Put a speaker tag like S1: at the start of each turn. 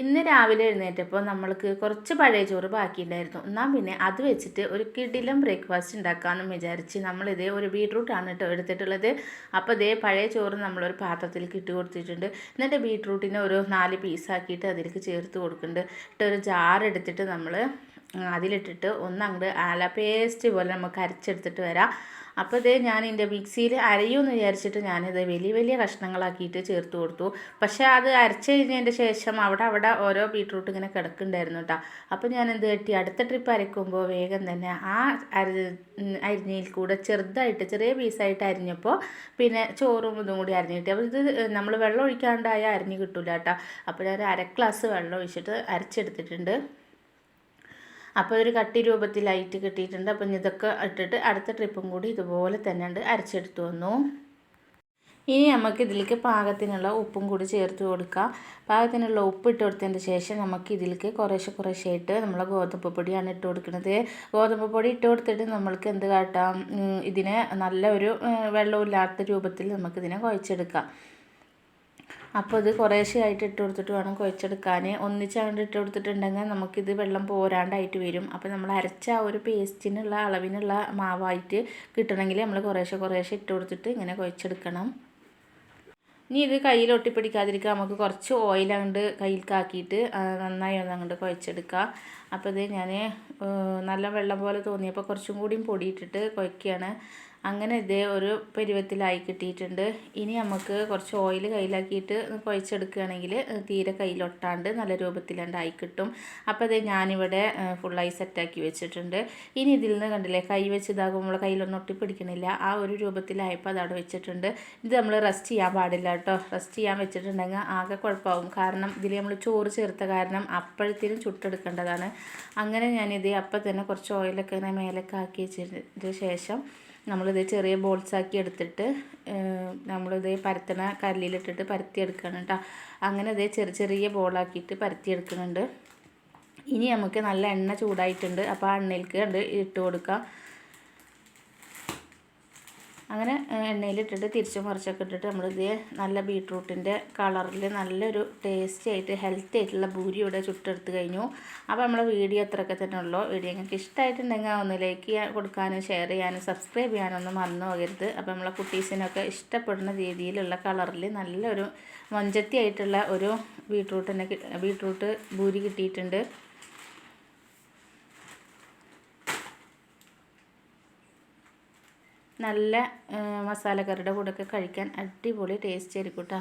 S1: ഇന്ന് രാവിലെ എഴുന്നേറ്റപ്പോൾ നമ്മൾക്ക് കുറച്ച് പഴയ ചോറ് ബാക്കിയുണ്ടായിരുന്നു എന്നാൽ പിന്നെ അത് വെച്ചിട്ട് ഒരു കിടിലം ബ്രേക്ക്ഫാസ്റ്റ് ഉണ്ടാക്കാമെന്ന് വിചാരിച്ച് നമ്മളിതേ ഒരു ബീട്രൂട്ടാണ് കേട്ടോ എടുത്തിട്ടുള്ളത്. അപ്പോൾ ഇതേ പഴയ ചോറ് നമ്മളൊരു പാത്രത്തിൽ ഇട്ട് കൊടുത്തിട്ടുണ്ട്. എന്നിട്ട് ബീട്രൂട്ടിനെ ഒരു നാല് പീസാക്കിയിട്ട് അതിലേക്ക് ചേർത്ത് കൊടുക്കുന്നുണ്ട്. എന്നിട്ട് ഒരു ജാർ എടുത്തിട്ട് നമ്മൾ അതിലിട്ടിട്ട് ഒന്ന് ആല പേസ്റ്റ് പോലെ നമുക്ക് അരച്ചെടുത്തിട്ട് വരാം. അപ്പോൾ ഇത് ഞാൻ എന്റെ മിക്സിയിൽ അരയുമെന്ന് വിചാരിച്ചിട്ട് ഞാനിത് വലിയ വലിയ കഷ്ണങ്ങളാക്കിയിട്ട് ചേർത്ത് കൊടുത്തു. പക്ഷേ അത് അരച്ച് കഴിഞ്ഞതിന്റെ ശേഷം അവിടെ അവിടെ ഓരോ ബീട്രൂട്ട് ഇങ്ങനെ കിടക്കുന്നുണ്ടായിരുന്നു കേട്ടോ. അപ്പോൾ ഞാൻ എന്ത് കെട്ടി അടുത്ത ട്രിപ്പ് അരയ്ക്കുമ്പോൾ വേഗം തന്നെ ആ അര അരിഞ്ഞയിൽ കൂടെ ചെറുതായിട്ട് ചെറിയ പീസായിട്ട് അരിഞ്ഞപ്പോൾ പിന്നെ ചോറും ഇതും കൂടി അരിഞ്ഞിട്ട് അപ്പോൾ ഇത് നമ്മൾ വെള്ളം ഒഴിക്കാണ്ടായ അരിഞ്ഞ് കിട്ടില്ല കേട്ടോ. അപ്പോൾ ഞാൻ അര ഗ്ലാസ് വെള്ളം ഒഴിച്ചിട്ട് അരച്ചെടുത്തിട്ടുണ്ട്. അപ്പോൾ ഒരു കട്ടി രൂപത്തിൽ രൂപത്തിലായിട്ട് കിട്ടിയിട്ടുണ്ട്. അപ്പം ഇതൊക്കെ ഇട്ടിട്ട് അടുത്ത ട്രിപ്പും കൂടി ഇതുപോലെ തന്നെ ഉണ്ട് അരച്ചെടുത്ത് വന്നു. ഇനി നമുക്ക് ഇതിലേക്ക് പാകത്തിനുള്ള ഉപ്പും കൂടി ചേർത്ത് കൊടുക്കാം. പാകത്തിനുള്ള ഉപ്പ് ഇട്ട് കൊടുത്തതിന് ശേഷം നമുക്ക് ഇതിലേക്ക് കുറേശ്ശെ കുറേശ്ശായിട്ട് നമ്മൾ ഗോതമ്പ് പൊടിയാണ് ഇട്ട് കൊടുക്കുന്നത്. ഗോതമ്പ് പൊടി ഇട്ട് കൊടുത്തിട്ട് നമ്മൾക്ക് എന്ത് കാട്ടാം? ഇതിനെ നല്ല ഒരു വെള്ളമില്ലാത്ത രൂപത്തിൽ നമുക്കിതിനെ കുഴച്ചെടുക്കാം. അപ്പോൾ ഇത് കുറേശ്ശെയായിട്ട് ഇട്ട് കൊടുത്തിട്ട് വേണം കുഴച്ചെടുക്കാൻ ഒന്നിച്ചങ്ങോട്ട് ഇട്ട് കൊടുത്തിട്ടുണ്ടെങ്കിൽ നമുക്കിത് വെള്ളം പോരാണ്ടായിട്ട് വരും. അപ്പോൾ നമ്മൾ അരച്ച ആ ഒരു പേസ്റ്റിനുള്ള അളവിനുള്ള മാവായിട്ട് കിട്ടണമെങ്കിൽ നമ്മൾ കുറേശ്ശെ കുറേശ്ശെ ഇട്ട് കൊടുത്തിട്ട് ഇങ്ങനെ കുഴച്ചെടുക്കണം. ഇനി ഇത് കയ്യിൽ ഒട്ടിപ്പിടിക്കാതിരിക്കുക. നമുക്ക് കുറച്ച് ഓയിൽ അങ്ങോട്ട് കയ്യിൽക്കാക്കിയിട്ട് നന്നായി ഒന്ന് അങ്ങോട്ട് കുഴച്ചെടുക്കുക. അപ്പോൾ ഇത് ഞാൻ നല്ല വെള്ളം പോലെ തോന്നിയപ്പോൾ കുറച്ചും കൂടിയും പൊടിയിട്ടിട്ട് കുഴക്കുകയാണ് അങ്ങനെ ഇതേ ഒരു പരുവത്തിലായി കിട്ടിയിട്ടുണ്ട്. ഇനി നമുക്ക് കുറച്ച് ഓയിൽ കയ്യിലാക്കിയിട്ട് കുഴച്ചെടുക്കുകയാണെങ്കിൽ തീരെ കയ്യിലൊട്ടാണ്ട് നല്ല രൂപത്തിലുണ്ടായി കിട്ടും. അപ്പോൾ അത് ഞാനിവിടെ ഫുള്ളായി സെറ്റാക്കി വെച്ചിട്ടുണ്ട്. ഇനി ഇതിൽ നിന്ന് കണ്ടില്ലേ കൈ വെച്ച് ഇതാകുമ്പോൾ കയ്യിലൊന്നും ഒട്ടിപ്പിടിക്കണില്ല. ആ ഒരു രൂപത്തിലായപ്പോൾ അതവിടെ വെച്ചിട്ടുണ്ട്. ഇത് നമ്മൾ റെസ്റ്റ് ചെയ്യാൻ പാടില്ല കേട്ടോ. റെസ്റ്റ് ചെയ്യാൻ വെച്ചിട്ടുണ്ടെങ്കിൽ ആകെ കുഴപ്പമാകും കാരണം ഇതിൽ നമ്മൾ ചോറ് ചേർത്ത കാരണം അപ്പോഴത്തേനും ചുട്ടെടുക്കേണ്ടതാണ്. അങ്ങനെ ഞാനിത് അപ്പം തന്നെ കുറച്ച് ഓയിലൊക്കെ ഇങ്ങനെ മേലൊക്കെ ആക്കി വെച്ചതിന് ശേഷം നമ്മളിത് ചെറിയ ബോൾസ് ആക്കി എടുത്തിട്ട് നമ്മളിത് പരത്തണ കല്ലിലിട്ടിട്ട് പരത്തിയെടുക്കണം കേട്ടോ അങ്ങനെ ഇത് ചെറിയ ചെറിയ ബോളാക്കിയിട്ട് പരത്തിയെടുക്കുന്നുണ്ട്. ഇനി നമുക്ക് നല്ല എണ്ണ ചൂടായിട്ടുണ്ട്. അപ്പോൾ ആ എണ്ണയിലേക്ക് കണ്ട് ഇട്ട് കൊടുക്കാം. അങ്ങനെ എണ്ണയിലിട്ടിട്ട് തിരിച്ചും മറിച്ചൊക്കെ ഇട്ടിട്ട് നമ്മൾ നമ്മളിത് നല്ല ബീട്രൂട്ടിന്റെ കളറിൽ നല്ലൊരു ടേസ്റ്റി ആയിട്ട് ഹെൽത്തി ആയിട്ടുള്ള ഭൂരി ഇവിടെ ചുട്ടെടുത്ത് കഴിഞ്ഞു. അപ്പോൾ നമ്മളെ വീഡിയോ അത്രയൊക്കെ തന്നെ ഉള്ളൂ. വീഡിയോ നിങ്ങൾക്ക് ഇഷ്ടമായിട്ടുണ്ടെങ്കിൽ ഒന്ന് ലൈക്ക് കൊടുക്കാനും ഷെയർ ചെയ്യാനും സബ്സ്ക്രൈബ് ചെയ്യാനൊന്നും മറന്നു പോകരുത്. അപ്പോൾ നമ്മളെ കുട്ടീസിനൊക്കെ ഇഷ്ടപ്പെടുന്ന രീതിയിലുള്ള കളറിൽ നല്ലൊരു മൊഞ്ചത്തി ആയിട്ടുള്ള ഒരു ബീട്രൂട്ടിനെ ബീട്രൂട്ട് ഭൂരി കിട്ടിയിട്ടുണ്ട്. നല്ല മസാല മസാലക്കറിയുടെ കൂടെയൊക്കെ കഴിക്കാൻ അടിപൊളി ടേസ്റ്റ് ആയിരിക്കും കേട്ടോ